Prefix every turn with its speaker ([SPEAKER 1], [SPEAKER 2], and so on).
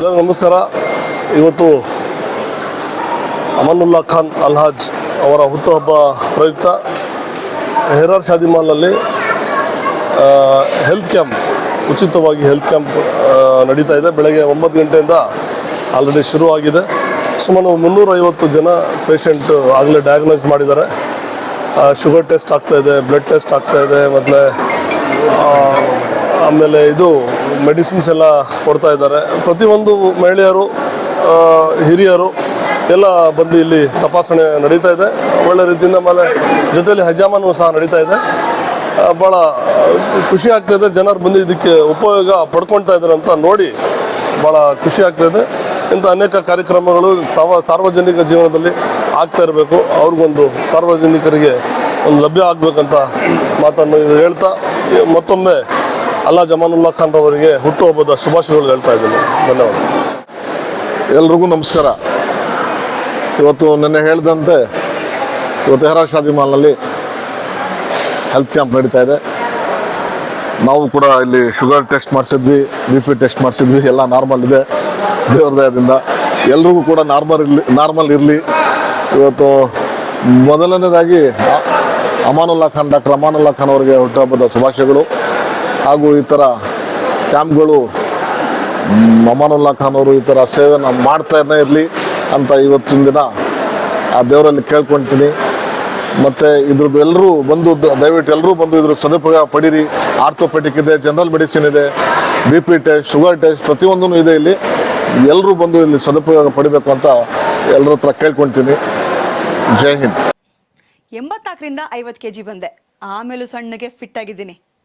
[SPEAKER 1] ಎಲ್ಲರಿಗೂ ನಮಸ್ಕಾರ. ಇವತ್ತು ಅಮನುಲ್ಲಾ ಖಾನ್ ಅಲ್ಹಾಜ್ ಅವರ ಹುಟ್ಟುಹಬ್ಬ ಪ್ರಯುಕ್ತ ಹೆರಾರ್ ಶಾದಿ ಮಾಲ್ನಲ್ಲಿ ಹೆಲ್ತ್ ಕ್ಯಾಂಪ್ ಉಚಿತವಾಗಿ ಹೆಲ್ತ್ ಕ್ಯಾಂಪ್ ನಡೀತಾ ಇದೆ. ಬೆಳಗ್ಗೆ ಒಂಬತ್ತು ಗಂಟೆಯಿಂದ ಆಲ್ರೆಡಿ ಶುರುವಾಗಿದೆ ಸುಮಾರು ಮುನ್ನೂರೈವತ್ತು ಜನ ಪೇಷಂಟ್ ಆಗಲೇ ಡಯಾಗ್ನೈಸ್ ಮಾಡಿದ್ದಾರೆ. ಶುಗರ್ ಟೆಸ್ಟ್ ಆಗ್ತಾ ಇದೆ ಬ್ಲಡ್ ಟೆಸ್ಟ್ ಆಗ್ತಾ ಇದೆ, ಮತ್ತು ಆಮೇಲೆ ಇದು ಮೆಡಿಸಿನ್ಸ್ ಎಲ್ಲ ಕೊಡ್ತಾ ಇದ್ದಾರೆ. ಪ್ರತಿಯೊಂದು ಮಹಿಳೆಯರು ಹಿರಿಯರು ಎಲ್ಲ ಬಂದು ಇಲ್ಲಿ ತಪಾಸಣೆ ನಡೀತಾ ಇದೆ. ಒಳ್ಳೆ ರೀತಿಯಿಂದ ಆಮೇಲೆ ಜೊತೆಯಲ್ಲಿ ಹಜಾಮನು ಸಹ ನಡೀತಾ ಇದೆ. ಭಾಳ ಖುಷಿ ಆಗ್ತಾ ಇದೆ. ಜನರು ಬಂದು ಇದಕ್ಕೆ ಉಪಯೋಗ ಪಡ್ಕೊಳ್ತಾ ಇದ್ದಾರೆ ಅಂತ ನೋಡಿ ಭಾಳ ಖುಷಿ ಆಗ್ತಾ ಇದೆ. ಇಂಥ ಅನೇಕ ಕಾರ್ಯಕ್ರಮಗಳು ಸಾರ್ವಜನಿಕ ಜೀವನದಲ್ಲಿ ಆಗ್ತಾ ಇರಬೇಕು. ಅವ್ರಿಗೊಂದು ಸಾರ್ವಜನಿಕರಿಗೆ ಒಂದು ಲಭ್ಯ ಆಗಬೇಕಂತ ಮಾತನ್ನು ಹೇಳ್ತಾ, ಮತ್ತೊಮ್ಮೆ ಅಲ್ಲಾ ಜಮಾನುಲ್ಲಾ ಖಾನ್ ಅವರಿಗೆ ಹುಟ್ಟುಹಬ್ಬದ ಶುಭಾಶಯಗಳು ಹೇಳ್ತಾ ಇದ್ದೀನಿ. ಧನ್ಯವಾದ.
[SPEAKER 2] ಎಲ್ರಿಗೂ ನಮಸ್ಕಾರ. ಇವತ್ತು ನಿನ್ನೆ ಹೇಳಿದಂತೆ ಇವತ್ತು ಹೆರಾ ಶಾದಿ ಮಾಲ್ನಲ್ಲಿ ಹೆಲ್ತ್ ಕ್ಯಾಂಪ್ ನಡೀತಾ ಇದೆ. ನಾವು ಕೂಡ ಇಲ್ಲಿ ಶುಗರ್ ಟೆಸ್ಟ್ ಮಾಡಿಸಿದ್ವಿ ಬಿ ಪಿ ಟೆಸ್ಟ್ ಮಾಡಿಸಿದ್ವಿ, ಎಲ್ಲ ನಾರ್ಮಲ್ ಇದೆ. ದೇವ್ರ ದಯದಿಂದ ಎಲ್ರಿಗೂ ಕೂಡ ನಾರ್ಮಲ್ ಇರಲಿ ನಾರ್ಮಲ್ ಇರಲಿ. ಇವತ್ತು ಮೊದಲನೇದಾಗಿ ಅಮಾನುಲ್ಲಾ ಖಾನ್ ಡಾಕ್ಟರ್ ಅಮಾನುಲ್ಲಾ ಖಾನ್ ಅವರಿಗೆ ಹುಟ್ಟುಹಬ್ಬದ ಶುಭಾಶಯಗಳು. ಹಾಗೂ ಈ ಥರ ಕ್ಯಾಂಪ್ಗಳು ಮಮಾನುಲ್ಲಾ ಖಾನ್ ಅವರು ಈ ಥರ ಸೇವೆನ ಮಾಡ್ತಾನೆ ಇರಲಿ ಅಂತ ಇವತ್ತಿನ ದಿನ ಆ ದೇವರಲ್ಲಿ ಕೇಳ್ಕೊಳ್ತೀನಿ ಮತ್ತು ಇದ್ರದ್ದು ಎಲ್ಲರೂ ಬಂದು ದಯವಿಟ್ಟು ಎಲ್ಲರೂ ಬಂದು ಇದ್ರ ಸದುಪಯೋಗ ಪಡೀರಿ. ಆರ್ಥೋಪೆಟಿಕ್ ಇದೆ, ಜನರಲ್ ಮೆಡಿಸಿನ್ ಇದೆ, B P test, sugar test ಪ್ರತಿಯೊಂದೂ ಇದೆ ಇಲ್ಲಿ. ಎಲ್ಲರೂ ಬಂದು ಇಲ್ಲಿ ಸದುಪಯೋಗ ಪಡಿಬೇಕು ಅಂತ ಎಲ್ಲರ ಹತ್ರ ಕೇಳ್ಕೊಳ್ತೀನಿ ಜೈ ಹಿಂದ್.
[SPEAKER 3] ಎಂಬತ್ನಾಲ್ಕರಿಂದ ಐವತ್ತು ಕೆ ಜಿ ಬಂದೆ. ಆಮೇಲೂ ಸಣ್ಣಗೆ ಫಿಟ್ ಆಗಿದ್ದೀನಿ.